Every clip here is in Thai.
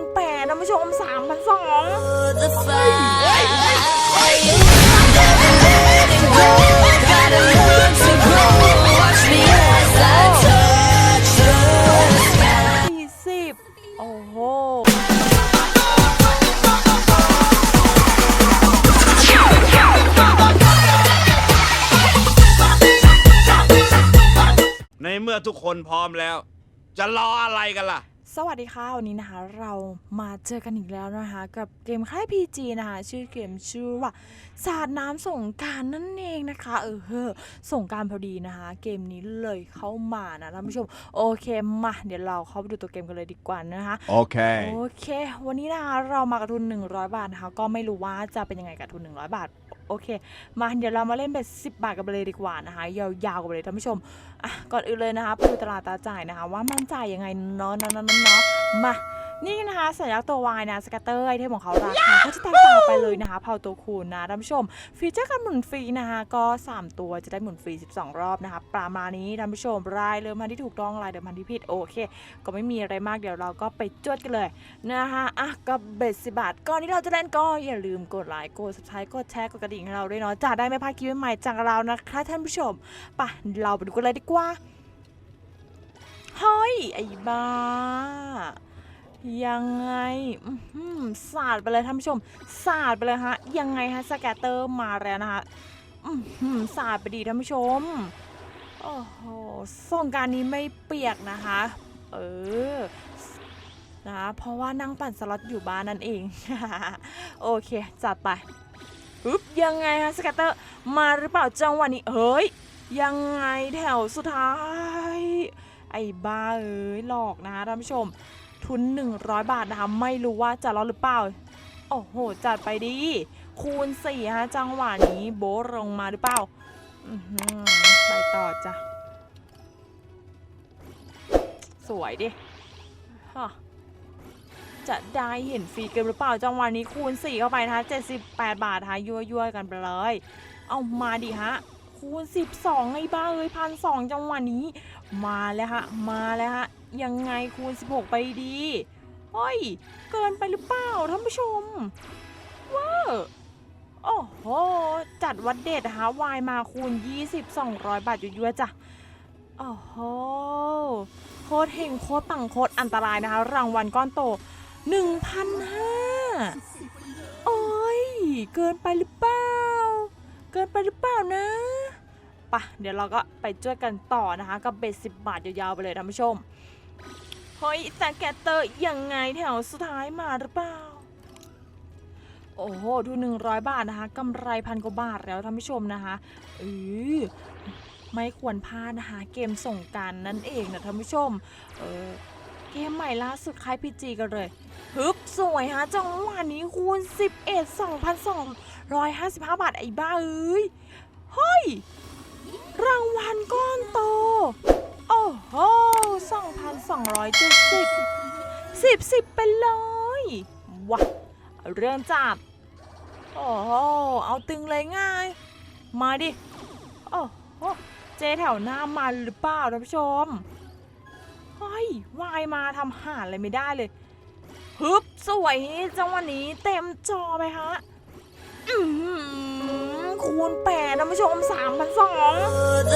ณแปดท่านผู้ชมสามพันสองสี่สิบโอ้โหในเมื่อทุกคนพร้อมแล้ว จะรออะไรกันล่ะ สวัสดีค่ะ วันนี้นะคะ เรามาเจอกันอีกแล้วนะคะ กับเกมค่าย PG นะคะ ชื่อเกมชื่อว่าสาดน้ำสงกรารนั่นเองนะคะ เออเฮ้อสงกรารพอดีนะคะ เกมนี้เลยเข้ามานะท่านผู้ชม โอเคมา เดี๋ยวเราเข้าไปดูตัวเกมกันเลยดีกว่านะคะ Okay. โอเค วันนี้นะคะเรามากับทุน 100 บาทนะคะ ก็ไม่รู้ว่าจะเป็นยังไงกับทุน 100 บาท โอเค มาเดี๋ยวเรามาเล่นเบ็ด10 บาทกันเลยดีกว่านะคะ ยาวๆกันเลยท่านผู้ชมอะก่อนอื่นเลยนะคะไปดูตลาดตาจ่ายนะคะ ว่ามันจ่ายยังไงเนาะเนาะเนาะเนาะมา นี่นะคะสัญลักษณ์ตัววายนะสกัตเตอร์ไอเทมของเขาราคาก็จะแตกต่างไปเลยนะคะเผาตัวคูณนะท่านผู้ชม ฟีเจอร์การหมุนฟรีนะคะก็ 3 ตัวจะได้หมุนฟรี 12 รอบนะคะประมาณนี้ท่านผู้ชมรายเริ่มพันที่ถูกต้องรายเดิมพันที่ผิดโอเค ก็ไม่มีอะไรมากเดี๋ยวเราก็ไปจวดกันเลยนะคะอะกับเบสสิบาทก่อนที่เราจะเล่นก็อย่าลืมกดไลค์กด subscribe กดแชร์กดกระดิ่งให้เราด้วยเนาะจะได้ไม่พลาดคลิปใหม่จากเรานะคะท่านผู้ชมไปเราไปดูกันเลยดีกว่าเฮ้ยไอ้บ้า ยังไงสาดไปเลยท่านผู้ชมสาดไปเลยฮะ ยังไงฮะสแกตเตอร์มาแล้วนะคะสาดไปดีท่านผู้ชม โอ้โหส่งการนี้ไม่เปียกนะคะ เออนะเพราะว่านั่งปั่นสล็อตอยู่บ้านนั่นเอง โอเค จัดไปปึ๊บยังไงฮะสแกตเตอร์มาหรือเปล่าจังหวะนี้ เฮ้ย ยังไงแถวสุดท้าย ไอ้บ้าเอ้ยหลอกนะคะท่านผู้ชม ทุน 100 บาทนะคะ ไม่รู้ว่าจะรอดหรือเปล่า โอ้โห จัดไปดี คูณ4ฮะจังหวะนี้โบลงมาหรือเปล่าไปต่อจ้ะ สวยดิฮะจะได้เห็นฟรีเกมหรือเปล่า จังหวะนี้คูณ 4 เข้าไปนะคะ 78 บาทฮะยั่วๆกันไปเลย เอามาดิฮะคูณ 12ไอ้บ้าเอ้ยพันสองจังหวะนี้ มาแล้วฮะ มาแล้วฮะ ยังไงคูณ 16 ไปดีเฮ้ย เกินไปหรือเปล่าท่านผู้ชม ว้าวโอ้โห จัดวัดเด็ดนะคะวายมาคูณ 20 200 บาทยั่วๆจ้ะ โอ้โห โคตรเฮงโคตรปังโคตรอันตรายนะคะ รางวัลก้อนโต 1,500โอ้ย เกินไปหรือเปล่า เกินไปหรือเปล่านะ ปะเดี๋ยวเราก็ไปช่วยกันต่อนะคะ กับเบสสิบบาทยาวๆไปเลยท่านผู้ชม เฮ้ยแต่แกเตอร์ยังไงแถวสุดท้ายมาหรือเปล่า โอ้โหดู100บาทนะคะกำไรพันกว่าบาทแล้วท่านผู้ชมนะคะเออไม่ควรพลาดนะคะเกมส่งการนั่นเองนะท่านผู้ชม เออเกมใหม่ล่าสุดคล้ายพีจีกันเลยฮึบสวยฮะจังหวะนี้คูณ 11 2,255 บาทไอ้บ้าเอ้ยเฮ้ย รางวัลก้อนโต โอ้โห2,270สิบสิบไปเลยว้าเรื่องจัดโอ้โหเอาตึงเลยง่าย มาดิ โอ้โหเจแถวหน้ามันหรือเปล่าท่านผู้ชมเฮ้ยวายมาทำหาอะไรไม่ได้เลยฮึบสวยจังวะนี้เต็มจอไปฮะ อื้อ หือคูณแปดท่านผู้ชมสามพันสองส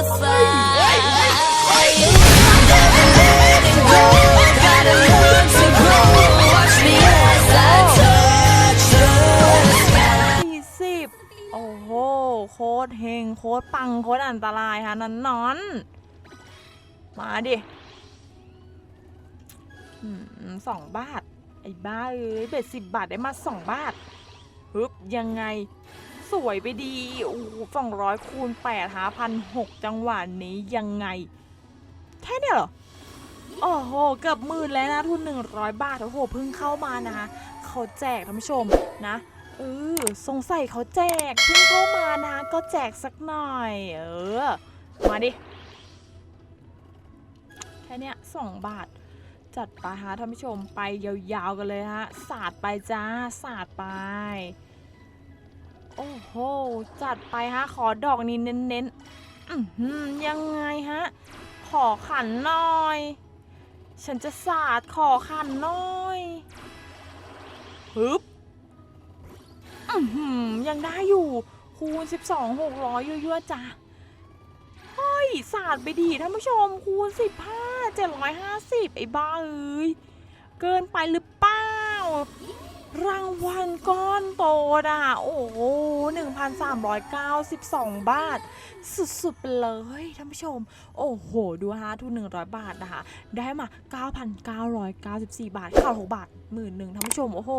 ี่สิบโอ้โห โคตรเฮงโคตรปังโคตรอันตรายฮะนันนอน มาดิสองบาท ไอ้บ้าเอ้ยเบ็ดสิบบาทได้มาสองบาทฮึบยังไง สวยไปดีโอ้สองร้อยคูณแปดหาพันหกจังหวะนี้ยังไง แค่เนี้ยเหรอ โอ้โห เกือบหมื่นแล้วนะ ทุนหนึ่งร้อยบาท โอ้โห เพิ่งเข้ามานะคะ เขาแจกท่านผู้ชมนะเออสงสัยเขาแจก เพิ่งเข้ามานะ ก็แจกสักหน่อย เออ มาดิ แค่เนี้ยสองบาทจัดไปฮะท่านผู้ชมไปยาวๆกันเลยฮะ สาดไปจ้า สาดไป โอ้โห จัดไปฮะ ขอดอกนี้เน้นๆยังไงฮะ ขอขันหน่อย ฉันจะสาดขอขันหน่อยฮึบอือหือยังได้อยู่ คูณ 12 600ยั่วๆจ้ะเฮ้ยศาสตร์ไปดีท่านผู้ชม คูณ 15 750 ไอ้บ้าเอ้ย เกินไปหรือเปล่า รางวัลก้อนโตอะโอ้โห1,392 บาท สุดๆไปเลยท่านผู้ชม โอ้โห ดูฮะทุน 100 บาทนะคะ ได้มา 9,994 บาทขาด6บาทหมื่นหนึ่งท่านผู้ชม โอ้โห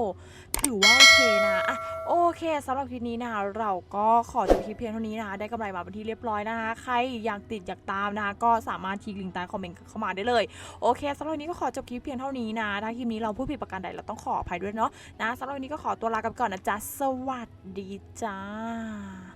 ถือว่าโอเคนะอะโอเคสำหรับคลิปนี้นะคะเราก็ขอจบคลิปเพียงเท่านี้นะคะได้กำไรมาเป็นที่เรียบร้อยนะคะใครอยากติดอยากตามนะคะก็สามารถคลิกลิงก์ใต้คอมเมนต์เข้ามาได้เลยโอเคสำหรับวันนี้ก็ขอจบคลิปเพียงเท่านี้นะถ้าคลิปนี้เราพูดผิดประการใดเราต้องขออภัยด้วยเนาะนะสำหรับวันนี้ก็ขอตัวลากันไปก่อนนะจ๊ะ สวัสดีจ้า